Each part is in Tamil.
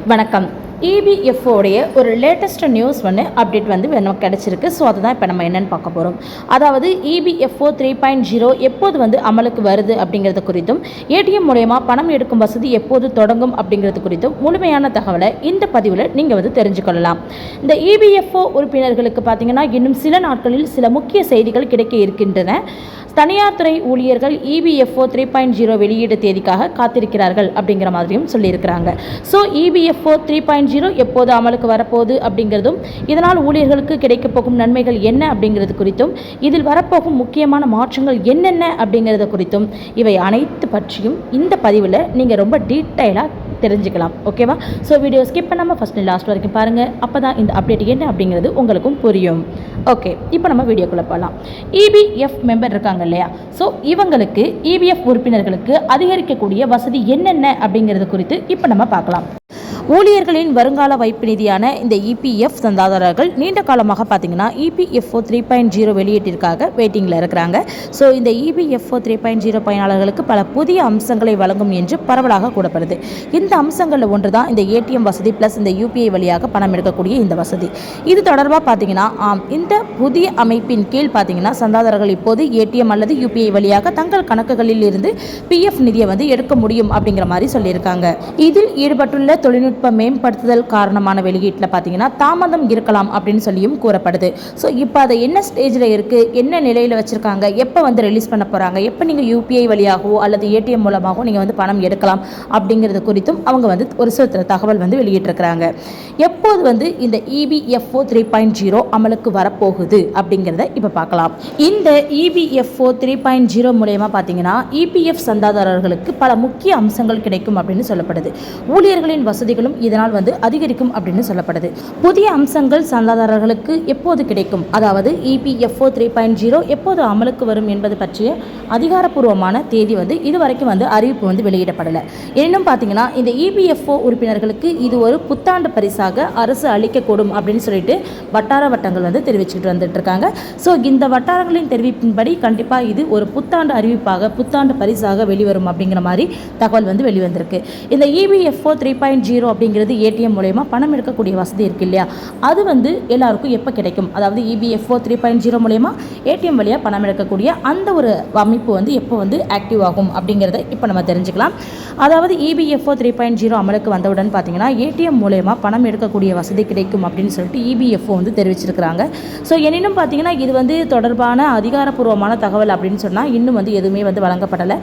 வணக்கம். இபிஎஃப்ஓடைய ஒரு லேட்டஸ்ட் நியூஸ் ஒன்று அப்டேட் வந்து நமக்கு கிடச்சிருக்கு. ஸோ அதுதான் இப்போ நம்ம என்னென்னு பார்க்க போகிறோம் அதாவது இபிஎஃப்ஓ த்ரீ பாயிண்ட் ஜீரோ எப்போது வந்து அமலுக்கு வருது அப்படிங்கிறது குறித்தும் ஏடிஎம் மூலயமா பணம் எடுக்கும் வசதி எப்போது தொடங்கும் அப்படிங்கிறது குறித்தும் முழுமையான தகவலை இந்த பதிவில் நீங்கள் வந்து தெரிஞ்சுக்கொள்ளலாம் இந்த இபிஎஃப்ஓ உறுப்பினர்களுக்கு பார்த்தீங்கன்னா இன்னும் சில நாட்களில் சில முக்கிய செய்திகள் கிடைக்க இருக்கின்றன. தனியார் துறை ஊழியர்கள் இபிஎஃப்ஓ த்ரீ பாயிண்ட் ஜீரோ வெளியீடு தேதிக்காக காத்திருக்கிறார்கள் அப்படிங்கிற மாதிரியும் சொல்லியிருக்கிறாங்க. So EPFO three point zero எப்போது அமலுக்கு வரப்போகுது அப்படிங்கிறதும் இதனால் ஊழியர்களுக்கு கிடைக்கப் போகும் நன்மைகள் என்ன அப்படிங்கிறது குறித்தும் இதில் வரப்போகும் முக்கியமான மாற்றங்கள் என்னென்ன அப்படிங்கிறது குறித்தும் இவை அனைத்து பற்றியும் இந்த பதிவில் நீங்கள் ரொம்ப டீட்டெயிலாக தெரிஞ்சுக்கலாம் ஓகேவா ஸோ வீடியோ ஸ்கிப் பண்ணாமல் ஃபஸ்ட் லாஸ்ட் வரைக்கும் பாருங்கள் அப்போ தான் இந்த அப்டேட் என்ன அப்படிங்கிறது உங்களுக்கும் புரியும். ஓகே இப்போ நம்ம வீடியோக்குள்ளே போகலாம் இபிஎஃப் மெம்பர் இருக்காங்க இல்லையா? ஸோ இவங்களுக்கு இபிஎஃப் உறுப்பினர்களுக்கு அதிகரிக்கக்கூடிய வசதி என்னென்ன அப்படிங்கிறது குறித்து இப்போ நம்ம பார்க்கலாம். ஊழியர்களின் வருங்கால வைப்பு நிதியான இந்த இபிஎஃப் சந்தாதாரர்கள் நீண்ட காலமாக பார்த்தீங்கன்னா இபிஎஃப்ஓ த்ரீ பாயிண்ட் ஜீரோ வெளியீட்டிற்காக வெயிட்டிங்கில் இருக்கிறாங்க. ஸோ இந்த இபிஎஃப்ஓ த்ரீ பாயிண்ட் ஜீரோ பயனாளர்களுக்கு பல புதிய அம்சங்களை வழங்கும் என்று பரவலாக கூறப்படுது. இந்த அம்சங்களில் ஒன்று தான் இந்த ஏடிஎம் வசதி ப்ளஸ் இந்த யூபிஐ வழியாக பணம் எடுக்கக்கூடிய இந்த வசதி. இது தொடர்பாக பார்த்தீங்கன்னா ஆம் இந்த புதிய அமைப்பின் கீழ் பார்த்தீங்கன்னா சந்தாதாரர்கள் இப்போது ஏடிஎம் அல்லது யூபிஐ வழியாக தங்கள் கணக்குகளில் இருந்து பிஎஃப் நிதியை வந்து எடுக்க முடியும் அப்படிங்கிற மாதிரி சொல்லியிருக்காங்க. இதில் ஈடுபட்டுள்ள தொழில்நுட்ப மேம்படுத்துதல் காரணமான வெளியீட்டில் பார்த்தீங்கன்னா தாமதம் இருக்கலாம் அப்படின்னு சொல்லியும் கூறப்படுது. ஸோ இப்போ அதை என்ன ஸ்டேஜில் இருக்குது என்ன நிலையில் வச்சுருக்காங்க? எப்போ வந்து ரிலீஸ் பண்ண போகிறாங்க எப்போ நீங்கள் யூபிஐ வழியாகவோ அல்லது ஏடிஎம் மூலமாகவோ நீங்கள் வந்து பணம் எடுக்கலாம் அப்படிங்கிறது குறித்தும் அவங்க வந்து ஒரு சில தகவல் வந்து வெளியிட்டிருக்கிறாங்க. எப்போது வந்து இந்த இபிஎஃப்ஓ த்ரீ பாயிண்ட் ஜீரோ அமலுக்கு வரப்போகுது அப்படிங்கிறத இப்போ பார்க்கலாம். இந்த இபிஎஃப்ஓ த்ரீ பாயிண்ட் ஜீரோ மூலயமா பார்த்தீங்கன்னா இபிஎஃப் சந்தாதாரர்களுக்கு பல முக்கிய அம்சங்கள் கிடைக்கும் அப்படின்னு சொல்லப்படுது. ஊழியர்களின் வசதிகளும் இதனால் வந்து அதிகரிக்கும் அப்படின்னு சொல்லப்படுது. புதிய அம்சங்கள் சந்தாதாரர்களுக்கு எப்போது கிடைக்கும்? அதாவது இபிஎஃப்ஓ த்ரீ பாயிண்ட் ஜீரோ எப்போது அமலுக்கு வரும் என்பது பற்றிய அதிகாரப்பூர்வமான தேதி வந்து இதுவரைக்கும் வந்து அறிவிப்பு வந்து வெளியிடப்படலை. எனினும் பார்த்தீங்கன்னா இந்த இபிஎஃப்ஓ உறுப்பினர்களுக்கு இது ஒரு புத்தாண்டு பரிசாக அரசு அளிக்கக்கூடும் அப்படின்னு சொல்லிட்டு வட்டார வட்டங்கள் வந்து தெரிவிச்சுக்கிட்டு வந்துட்டு இருக்காங்க ஸோ இந்த வட்டாரங்களின் தெரிவிப்பின்படி கண்டிப்பாக இது ஒரு புத்தாண்டு அறிவிப்பாக புத்தாண்டு பரிசாக வெளிவரும் அப்படிங்கிற மாதிரி தகவல் வந்து வெளிவந்திருக்கு. இந்த இபிஎஃப்ஓ த்ரீ பாயிண்ட் ஜீரோ அப்படிங்கிறது ஏடிஎம் மூலயமா பணம் எடுக்கக்கூடிய வசதி இருக்கு இல்லையா? அது வந்து எல்லாருக்கும் எப்போ கிடைக்கும்? அதாவது இபிஎஃப்ஓ த்ரீ பாயிண்ட் ஜீரோ மூலயமா ஏடிஎம் வழியாக பணம் எடுக்கக்கூடிய அந்த ஒரு அமைப்பு வந்து எப்போ வந்து ஆக்டிவ் ஆகும் அப்படிங்கிறத இப்போ நம்ம தெரிஞ்சுக்கலாம். அதாவது இபிஎஃப்ஓ த்ரீ பாயிண்ட் ஜீரோ அமலுக்கு வந்தவுடன் பார்த்தீங்கன்னா ஏடிஎம் மூலயமா பணம் எடுக்கக்கூடிய வசதி கிடைக்கும் அப்படின்னு சொல்லிட்டு இபிஎஃப்ஓ வந்து தெரிவிச்சிருக்கிறாங்க ஸோ எனினும் பார்த்தீங்கன்னா இது வந்து தொடர்பான அதிகாரப்பூர்வமான தகவல் அப்படின்னு சொன்னால் இன்னும் வந்து எதுவுமே வந்து வழங்கப்படலை.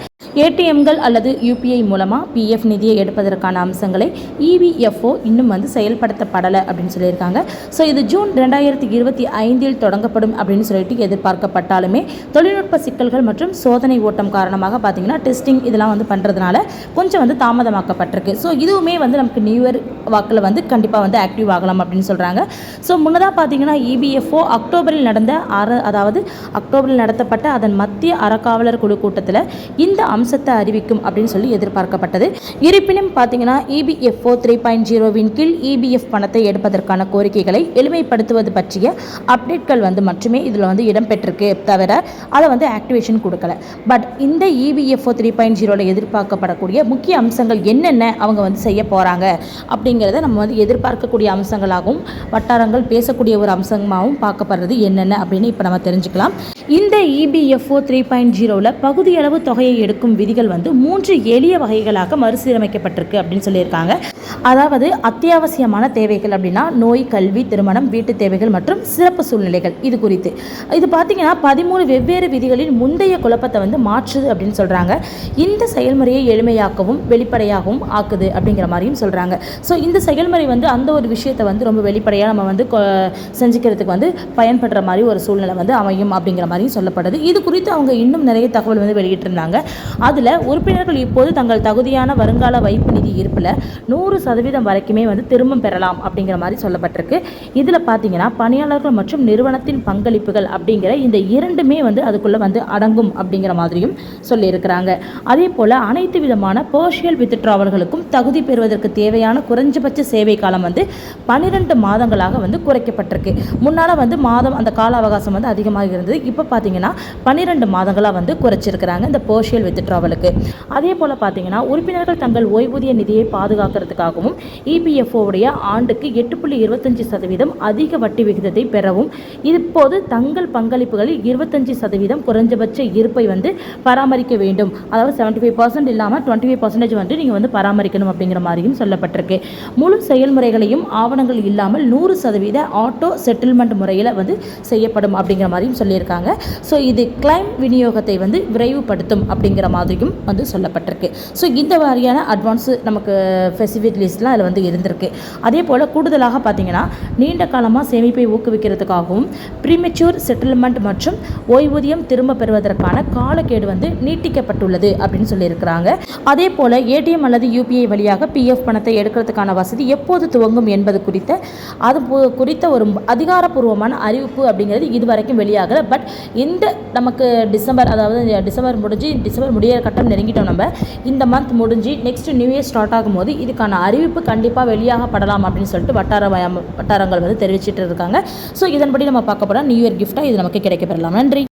ஏடிஎம்கள் அல்லது யூபிஐ மூலமாக பிஎஃப் நிதியை எடுப்பதற்கான அம்சங்களை இவிஎஃப்ஓ இன்னும் வந்து செயல்படுத்தப்படலை அப்படின்னு சொல்லியிருக்காங்க. ஸோ இது ஜூன் ரெண்டாயிரத்தி இருபத்தி ஐந்தில் தொடங்கப்படும் அப்படின்னு சொல்லிட்டு எதிர்பார்க்கப்பட்டாலுமே தொழில்நுட்ப சிக்கல்கள் மற்றும் சோதனை ஓட்டம் காரணமாக பார்த்தீங்கன்னா டெஸ்டிங் இதெல்லாம் வந்து பண்ணுறதுனால கொஞ்சம் வந்து தாமதமாக்கப்பட்டிருக்கு. ஸோ இதுவுமே வந்து நமக்கு நியூ இயர் வாக்கில் வந்து கண்டிப்பாக வந்து ஆக்டிவ் ஆகலாம் அப்படின்னு சொல்கிறாங்க ஸோ முன்னதாக பார்த்தீங்கன்னா இபிஎஃப்ஓ அக்டோபரில் நடந்த அற அதாவது அக்டோபரில் நடத்தப்பட்ட அதன் மத்திய அறக்காவலர் குழு கூட்டத்தில் இந்த அம்சத்தை அறிவிக்கும் அப்படின்னு சொல்லி எதிர்பார்க்கப்பட்டது. இருப்பினும் பார்த்தீங்கன்னா இபிஎஃப்ஓ த்ரீ பாயிண்ட் ஜீரோவின் கீழ் இபிஎஃப் பணத்தை எடுப்பதற்கான கோரிக்கைகளை எளிமைப்படுத்துவது பற்றிய அப்டேட்கள் வந்து மட்டுமே இதில் வந்து இடம்பெற்றிருக்கு தவிர அதை வந்து ஆக்டிவேஷன் கொடுக்கல. பட் இந்த இபிஎஃப்ஓ த்ரீ பாயிண்ட் ஜீரோவில் எதிர்பார்க்கப்படக்கூடிய முக்கிய அம்சங்கள் என்னென்ன அவங்க வந்து செய்ய போகிறாங்க அப்படிங்கிறத நம்ம வந்து எதிர்பார்க்கக்கூடிய அம்சங்களாகவும் வட்டாரங்கள் பேசக்கூடிய ஒரு அம்சமாகவும் பார்க்கப்படுறது என்னென்ன அப்படின்னு இப்போ நம்ம தெரிஞ்சுக்கலாம். இந்த இபிஎஃப்ஓ த்ரீ பாயிண்ட் ஜீரோவில் பகுதியளவு தொகையை எடுக்கும் விதிகள் வந்து மூன்று எளிய வகைகளாக மறுசீரமைக்கப்பட்டிருக்கு அப்படின்னு சொல்லியிருக்காங்க. அதாவது அத்தியாவசியமான தேவைகள் அப்படின்னா நோய் கல்வி திருமணம் வீட்டு தேவைகள் மற்றும் சிறப்பு சூழ்நிலைகள். இது குறித்து. இது பார்த்தீங்கன்னா பதிமூணு வெவ்வேறு விதிகளின் முந்தைய குழப்பத்தை வந்து மாற்றுது அப்படின்னு சொல்கிறாங்க இந்த செயல்முறையை எளிமையாக்கவும் வெளிப்படையாகவும் ஆக்குது அப்படிங்கிற மாதிரியும் சொல்கிறாங்க ஸோ இந்த செயல்முறை வந்து அந்த ஒரு விஷயத்தை வந்து ரொம்ப வெளிப்படையாக நம்ம வந்து செஞ்சுக்கிறதுக்கு வந்து பயன்படுற மாதிரி ஒரு சூழ்நிலை வந்து அமையும் அப்படிங்கிற மாதிரியும் சொல்லப்படுது. இது குறித்து அவங்க இன்னும் நிறைய தகவல் வந்து வெளியிட்டிருந்தாங்க. அதில் உறுப்பினர்கள் இப்போது தங்கள் தகுதியான வருங்கால வைப்பு நிதி இருப்பில் நூறு சதவீதம் வரைக்குமே வந்து திரும்ப பெறலாம் அப்படிங்கிற மாதிரி சொல்லப்பட்டிருக்கு. இதில் பார்த்தீங்கன்னா பணியாளர்கள் மற்றும் நிறுவனத்தின் பங்களிப்புகள் அப்படிங்கிற இந்த இரண்டுமே வந்து அதுக்குள்ளே வந்து அடங்கும் அப்படிங்கிற மாதிரியும் சொல்லியிருக்கிறாங்க. அதே போல் அனைத்து விதமான பர்ஷியல் வித்ட்ராவல்களுக்கும் தகுதி பெறுவதற்கு தேவையான குறைஞ்சபட்ச சேவை காலம் வந்து பன்னிரெண்டு மாதங்களாக வந்து குறைக்கப்பட்டிருக்கு. முன்னால் வந்து மாதம் அந்த கால அவகாசம் வந்து அதிகமாக இருந்தது. இப்போ பார்த்தீங்கன்னா பன்னிரெண்டு மாதங்களாக வந்து குறைச்சிருக்கிறாங்க இந்த பர்ஷியல் வித்ட்ராவலுக்கு அதே போல் பார்த்தீங்கன்னா உறுப்பினர்கள் தங்கள் ஓய்வூதிய நிதியை பாதுகாக்கிறதுக்காக பாதுகாக்கிறதுக்காகவும் இபிஎஃப்ஓவுடைய ஆண்டுக்கு எட்டு புள்ளி இருபத்தஞ்சி சதவீதம் அதிக வட்டி விகிதத்தை பெறவும் இப்போது தங்கள் பங்களிப்புகளில் இருபத்தஞ்சி சதவீதம் குறைஞ்சபட்ச இருப்பை வந்து பராமரிக்க வேண்டும். அதாவது செவன்ட்டி ஃபைவ் பர்சன்ட் இல்லாமல் டுவெண்ட்டி ஃபைவ் பர்சன்டேஜ் வந்து நீங்கள் வந்து பராமரிக்கணும் அப்படிங்கிற மாதிரியும் சொல்லப்பட்டிருக்கு. முழு செயல்முறைகளையும் ஆவணங்கள் இல்லாமல் நூறு சதவீத ஆட்டோ செட்டில்மெண்ட் முறையில் வந்து செய்யப்படும் அப்படிங்கிற மாதிரியும் சொல்லியிருக்காங்க. ஸோ இது கிளைம் விநியோகத்தை வந்து விரைவுபடுத்தும் அப்படிங்கிற மாதிரியும் வந்து சொல்லப்பட்டிருக்கு. ஸோ இந்த மாதிரியான அட்வான்ஸு நமக்கு ஃபெசிலிட்டிஸ்லாம் அதில் வந்து இருந்திருக்கு. அதே போல் கூடுதலாக பார்த்தீங்கன்னா நீண்ட காலமாக சேமிப்பை ஊக்குவிக்கிறதுக்காகவும் ப்ரீமெச்சூர் செட்டில்மெண்ட் மற்றும் ஓய்வூதியம் திரும்ப பெறுவதற்கான காலக்கேடு வந்து நீட்டிக்கப்பட்டுள்ளது அப்படின்னு சொல்லியிருக்கிறாங்க. அதே போல் ஏடிஎம் அல்லது யூபிஐ வழியாக பிஎஃப் பணத்தை எடுக்கிறதுக்கான வசதி எப்போது துவங்கும் என்பது குறித்த அது குறித்த ஒரு அதிகாரப்பூர்வமான அறிவிப்பு அப்படிங்கிறது இதுவரைக்கும் வெளியாகலை. பட் இந்த நமக்கு டிசம்பர் அதாவது டிசம்பர் முடிஞ்சு டிசம்பர் முடியிற கட்டம் நெருங்கிட்டோம் நம்ம. இந்த மந்த் முடிஞ்சு நெக்ஸ்ட் நியூ இயர் ஸ்டார்ட் ஆகும்போது இதுக்கான அறிவு அறிவிப்பு கண்டிப்பாக வெளியாகப்படலாம் அப்படின்னு சொல்லிட்டு வட்டார வட்டாரங்கள் வந்து தெரிவிச்சிட்டு இருக்காங்க. ஸோ இதன்படி நம்ம பார்க்க போனால் நியூ இயர் கிஃப்ட்டாக இது நமக்கு கிடைக்கப்பெறலாம். நன்றி.